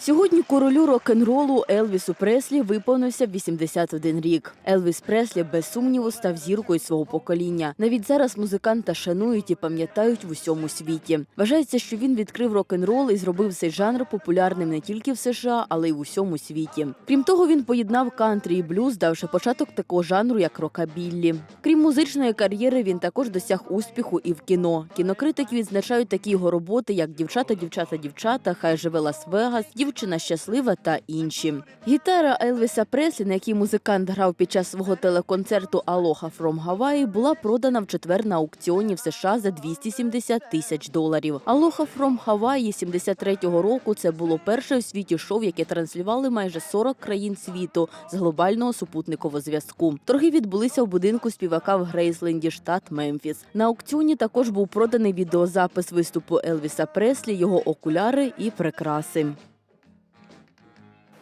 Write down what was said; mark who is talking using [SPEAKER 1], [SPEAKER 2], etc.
[SPEAKER 1] Сьогодні королю рок-н-ролу Елвісу Преслі виповнився 81 рік. Елвіс Преслі без сумніву став зіркою свого покоління. Навіть зараз музиканта шанують і пам'ятають в усьому світі. Вважається, що він відкрив рок-н-рол і зробив цей жанр популярним не тільки в США, але й в усьому світі. Крім того, він поєднав кантрі і блюз, давши початок такого жанру, як рокабіллі. Крім музичної кар'єри, він також досяг успіху і в кіно. Кінокритики відзначають такі його роботи, як Дівчата, дівчата, дівчата, Хай живе Лас-Вегас, Дівчина щаслива та інші. Гітара Елвіса Преслі, на якій музикант грав під час свого телеконцерту Алоха From Hawaii, була продана в четвер на аукціоні в США за 270 тисяч доларів. Алоха From Hawaii 73-го року це було перше у світі шоу, яке транслювали майже 40 країн світу з глобального супутникового зв'язку. Торги відбулися у будинку співака в Грейсленді, штат Мемфіс. На аукціоні також був проданий відеозапис виступу Елвіса Преслі, його окуляри і прикраси.